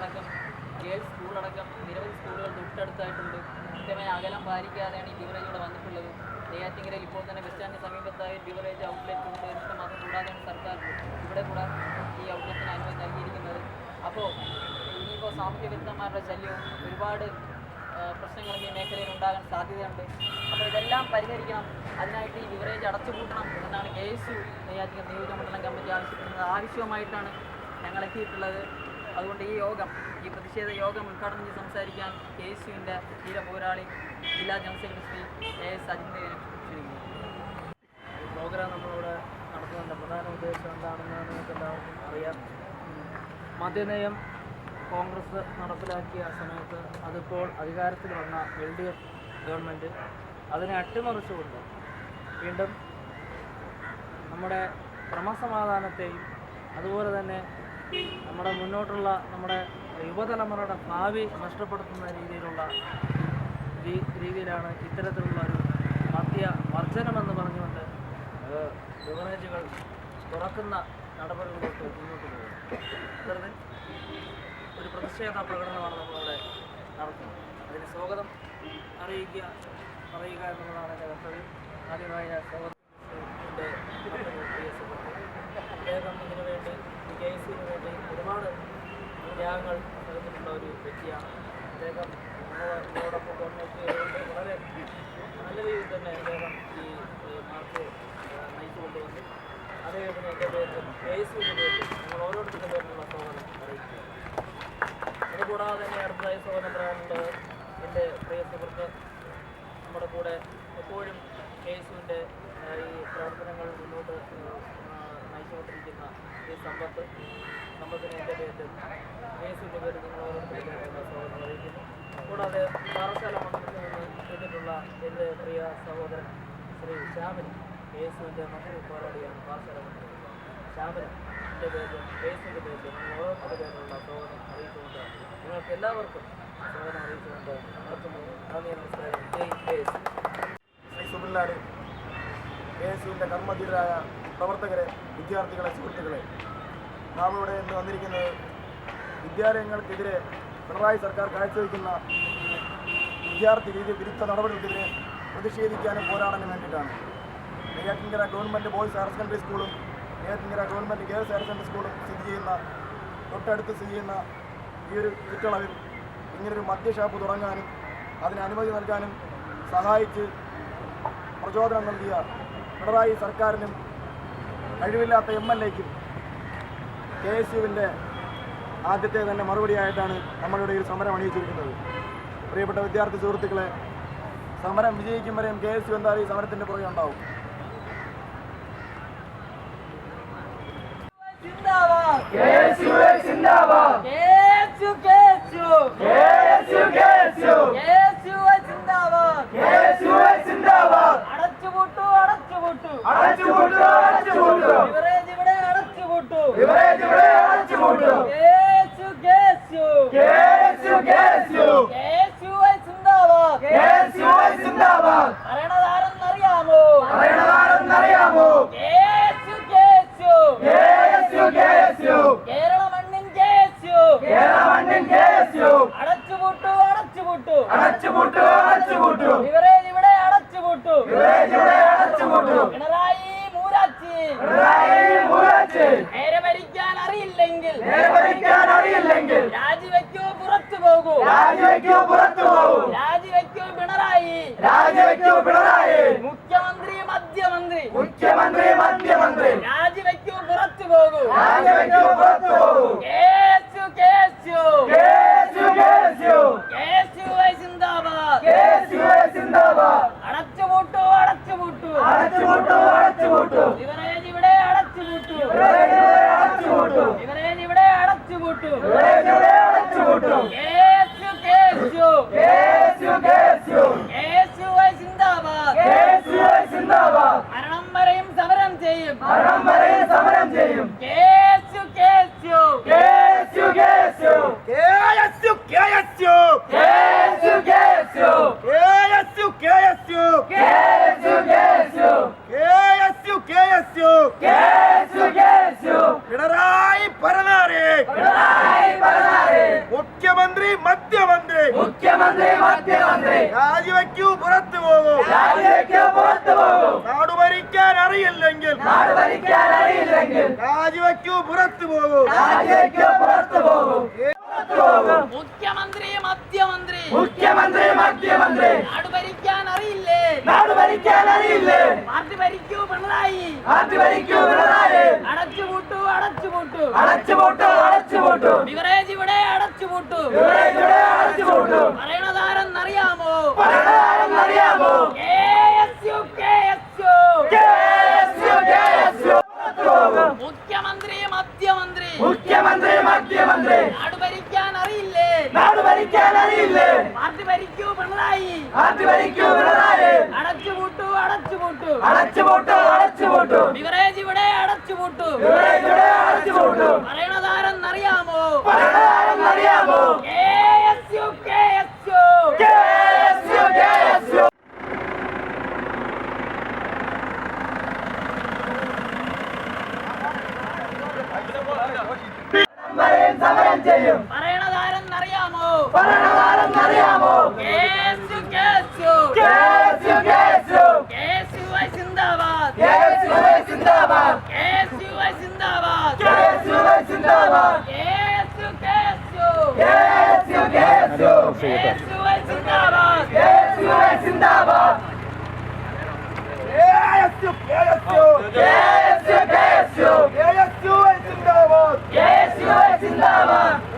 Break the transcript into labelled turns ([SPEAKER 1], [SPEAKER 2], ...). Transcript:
[SPEAKER 1] അടക്കം നിരവധി സ്കൂളുകൾ തൊട്ടടുത്തായിട്ടുണ്ട്. കൃത്യമായ അകലം പാലിക്കാതെയാണ് ഈ ബിവറേജ് ഇവിടെ വന്നിട്ടുള്ളത്. നെയ്യാറ്റിങ്കരയിൽ ഇപ്പോൾ തന്നെ ബസ് സമീപത്തായി ബിവറേജ് ഔട്ട്ലെറ്റ് ഉണ്ട്. എന്നിട്ട് മാത്രം കൂടാതെയാണ് സർക്കാർ ഇവിടെ കൂടെ ഈ ഔട്ട്ലെറ്റിന് അനുമതി നൽകിയിരിക്കുന്നത്. അപ്പോൾ ഇനിയിപ്പോൾ സാമൂഹ്യ വിരുദ്ധന്മാരുടെ ശല്യവും ഒരുപാട് പ്രശ്നങ്ങൾ ഈ മേഖലയിൽ ഉണ്ടാകാൻ സാധ്യതയുണ്ട്. അപ്പോൾ ഇതെല്ലാം പരിഹരിക്കണം. അതിനായിട്ട് ഈ ബിവറേജ് അടച്ചുപൂട്ടണം എന്നാണ് കെ എസ് യു നെയ്യാറ്റിങ്കര നിയോജകമണ്ഡലം കമ്മിറ്റി ആവശ്യപ്പെടുന്നത്. ആവശ്യവുമായിട്ടാണ് ഞങ്ങൾ എത്തിയിട്ടുള്ളത്. അതുകൊണ്ട് ഈ യോഗം ഈ പ്രതിഷേധ യോഗം ഉദ്ഘാടനം ചെയ്ത് സംസാരിക്കാൻ കെ എസ് യുവിന്റെ പോരാളി ജില്ലാ ജനറൽ സെക്രട്ടറി എ എസ്
[SPEAKER 2] ഈ പ്രോഗ്രാം നമ്മളിവിടെ നടത്തുന്നുണ്ട്. പ്രധാന ഉദ്ദേശം എന്താണെന്ന് നിങ്ങൾക്ക് എല്ലാവർക്കും അറിയാം. മദ്യനയം കോൺഗ്രസ് നടപ്പിലാക്കിയ സമയത്ത് അതിപ്പോൾ അധികാരത്തിൽ വന്ന എൽ ഡി എഫ് ഗവൺമെന്റ് അതിനെ അട്ടിമറിച്ചുകൊണ്ട് വീണ്ടും നമ്മുടെ ക്രമസമാധാനത്തെയും അതുപോലെ തന്നെ നമ്മുടെ മുന്നോട്ടുള്ള നമ്മുടെ യുവതലമുറയുടെ ഭാവി നഷ്ടപ്പെടുത്തുന്ന രീതിയിലുള്ള രീതിയിലാണ് ഇത്തരത്തിലുള്ള ഒരു മദ്യ വർജനമെന്ന് പറഞ്ഞുകൊണ്ട് ബിവറേജുകൾ തുറക്കുന്ന നടപടികളിലോട്ട് മുന്നോട്ട് പോകുന്നത് ഒരു പ്രതിഷേധ പ്രകടനമാണ് നമ്മളിവിടെ നടത്തുന്നത്. അതിന് സ്വാഗതം അറിയിക്കുക പറയുക എന്നുള്ളതാണ് എന്റെ കർത്തവ്യം. ആദ്യമായി സ്വാഗതം എന്റെ പ്രിയ സുഹൃത്ത്. അദ്ദേഹം ഇതിനു വേണ്ടി കെ എസ് സിന് വേണ്ടി ഒരുപാട് ത്യാഗങ്ങൾ നൽകിയിട്ടുള്ള ഒരു വ്യക്തിയാണ്. അദ്ദേഹം നമ്മളെ- നമ്മളോടൊപ്പം കോൺടാക്ട് ചെയ്തുകൊണ്ട് വളരെ നല്ല രീതിയിൽ തന്നെ അദ്ദേഹം ഈ ഏഹ്, മാർക്ക് ഏഹ്, നയിച്ചു കൊണ്ടുവന്നു അദ്ദേഹത്തിന് എന്റെ പേരിലും കെ എസ് യുവിന്റെ പേരിലും ഞങ്ങൾ ഓരോരുത്തരുടെ പേരിലുള്ള സ്വാഗതം അറിയിക്കുക അതുകൂടാതെ തന്നെ അടുത്തതായി സ്വാഗതം പറയാനുള്ളത് എന്റെ പ്രിയ സുഹൃത്ത് നമ്മുടെ കൂടെ എപ്പോഴും കെ എസ് യുവിന്റെ ഈ പ്രവർത്തനങ്ങൾ മുന്നോട്ട് ആ, നയിച്ചുകൊണ്ടിരിക്കുന്ന ഈ സമ്പത്ത് സമ്പത്തിന് എന്റെ പേരിലുള്ള അറിയിക്കുന്നു കൂടാതെ പാറശാല മണ്ഡലത്തിൽ നിന്ന് എത്തിയിട്ടുള്ള എന്റെ പ്രിയ സഹോദരൻ ശ്രീ ശ്യാമൻ കെ മകൻ പോരാളിയാണ് പാറശാല മണ്ഡലത്തിൽ ശ്യാമൻ എന്റെ പേരിലും യുവിന്റെ പേരിലും നിങ്ങൾ ഓരോരുത്തരുടെ പേരിലുള്ള സ്വാഗതം അറിയിച്ചുകൊണ്ട് നിങ്ങൾക്ക് എല്ലാവർക്കും സ്വാഗതം അറിയിച്ചുകൊണ്ട് K
[SPEAKER 3] Shri Subinlal K S യുവിന്റെ കർമ്മധീരരായ പ്രവർത്തകരെ വിദ്യാർത്ഥികളെ സുഹൃത്തുക്കളെ നാം ഇവിടെ ഇന്ന് വന്നിരിക്കുന്നത് വിദ്യാലയങ്ങൾക്കെതിരെ പിണറായി സർക്കാർ കാഴ്ചവെക്കുന്ന വിദ്യാർത്ഥി രീതി വിരുദ്ധ നടപടികൾക്കെതിരെ പ്രതിഷേധിക്കാനും പോരാടാനും വേണ്ടിയിട്ടാണ്. Neyyattinkara government boys higher secondary സ്കൂളും Neyyattinkara government girls higher secondary സ്കൂളും സ്ഥിതി ചെയ്യുന്ന തൊട്ടടുത്ത് സ്ഥിതി ചെയ്യുന്ന ഈ ഒരു ചുറ്റളവിൽ ഇങ്ങനൊരു മദ്യഷാപ്പ് തുടങ്ങാനും അതിന് അനുമതി നൽകാനും സഹായിച്ച് പ്രചോദനം നൽകിയ പിണറായി സർക്കാരിനും കഴിവില്ലാത്ത എം എൽ എക്കും കെ എസ് യുവിന്റെ ആദ്യത്തെ തന്നെ മറുപടിയായിട്ടാണ് നമ്മളിവിടെ ഈ സമരം അണിയിച്ചിരിക്കുന്നത്. പ്രിയപ്പെട്ട വിദ്യാർത്ഥി സുഹൃത്തുക്കളെ സമരം വിജയിക്കും വരെയും കെ എസ് യു എന്തായാലും ഈ സമരത്തിന്റെ പുറകെ ഉണ്ടാവും?
[SPEAKER 1] അടച്ചുപൂട്ടു അടച്ചുപൂട്ടു
[SPEAKER 3] അടച്ചുപൂട്ടു.
[SPEAKER 1] ബിവറേജ് ഇവിടെ അടച്ചുപൂട്ടു.
[SPEAKER 3] ഇവരെ ഇവിടെ അടച്ചുപൂട്ടു.
[SPEAKER 1] പിണറായി മൂരാച്ചി.
[SPEAKER 3] പിണറായി മൂരാച്ചി.
[SPEAKER 1] നേരെ ഭരിക്കാൻ അറിയില്ലെങ്കിൽ
[SPEAKER 3] നേരെ ഭരിക്കാൻ അറിയില്ലെങ്കിൽ.
[SPEAKER 1] രാജിവെക്കൂ പുറത്തു പോകൂ.
[SPEAKER 3] രാജിവെക്കൂ പുറത്തു പോകൂ.
[SPEAKER 1] രാജിവെക്കൂ പിണറായി.
[SPEAKER 3] രാജിവെക്കൂ പിണറായി.
[SPEAKER 1] മുഖ്യമന്ത്രി മധ്യമന്ത്രി.
[SPEAKER 3] മുഖ്യമന്ത്രി മന്ത്രിമന്ത്രി
[SPEAKER 1] രാജിവെക്കൂ പുറത്തു പോകൂ.
[SPEAKER 3] രാജിവെക്കൂ പുറത്തു
[SPEAKER 4] 예수
[SPEAKER 3] 예수
[SPEAKER 4] 예수 예수
[SPEAKER 3] നാട് ഭരിക്കാൻ അറിയില്ലെങ്കിൽ രാജിവെക്കൂ പുറത്തു പോകൂ.
[SPEAKER 1] മുഖ്യമന്ത്രി മധ്യമന്ത്രി.
[SPEAKER 4] മുഖ്യമന്ത്രി മധ്യമന്ത്രി.
[SPEAKER 1] നാട് ഭരിക്കാൻ അറിയില്ലേ
[SPEAKER 4] നാട് ഭരിക്കാൻ അറിയില്ലേ
[SPEAKER 1] പാർട്ടി ഭരിക്കൂ പിണറായി.
[SPEAKER 4] പാർട്ടി ഭരിക്കൂ പിണറായി.
[SPEAKER 1] അടച്ചുപൂട്ടു അടച്ചുപൂട്ടു
[SPEAKER 4] അടച്ചുപൂട്ടു അടച്ചുപൂട്ടു
[SPEAKER 1] ബിവറേജ് ഇവിടെ അടച്ചുപൂട്ടു
[SPEAKER 4] ഇവിടെ ഇവിടെ അടച്ചുപൂട്ടു
[SPEAKER 1] പറയണതാരെന്നറിയാമോ
[SPEAKER 4] പറയണതാരെന്നറിയാമോ
[SPEAKER 1] KSU, KSU.
[SPEAKER 4] KSU, KSU. പുറത്തു പോകും
[SPEAKER 1] മുഖ്യമന്ത്രി മധ്യമന്ത്രി
[SPEAKER 4] മുഖ്യമന്ത്രി മധ്യമന്ത്രി
[SPEAKER 1] നാട് ഭരിക്കാൻ അറിയില്ലേ
[SPEAKER 4] നാട് ഭരിക്കാൻ അറിയില്ലേ
[SPEAKER 1] പാർട്ടി ഭരിക്കൂ പിണറായി
[SPEAKER 4] പാർട്ടി ഭരിക്കൂ പിണറായി
[SPEAKER 1] അടച്ചുപൂട്ടു അടച്ചുപൂട്ടു
[SPEAKER 4] അടച്ചുപൂട്ടു.
[SPEAKER 1] ബിവറേജ് ഇവിടെ അടച്ചുപൂട്ടു.
[SPEAKER 4] ഇവിടെ ഇവിടെ അടച്ചുപൂട്ടു.
[SPEAKER 1] പറയണതാരെന്നറിയാമോ? സിന്ദാബാദ്
[SPEAKER 3] you
[SPEAKER 4] are KSU,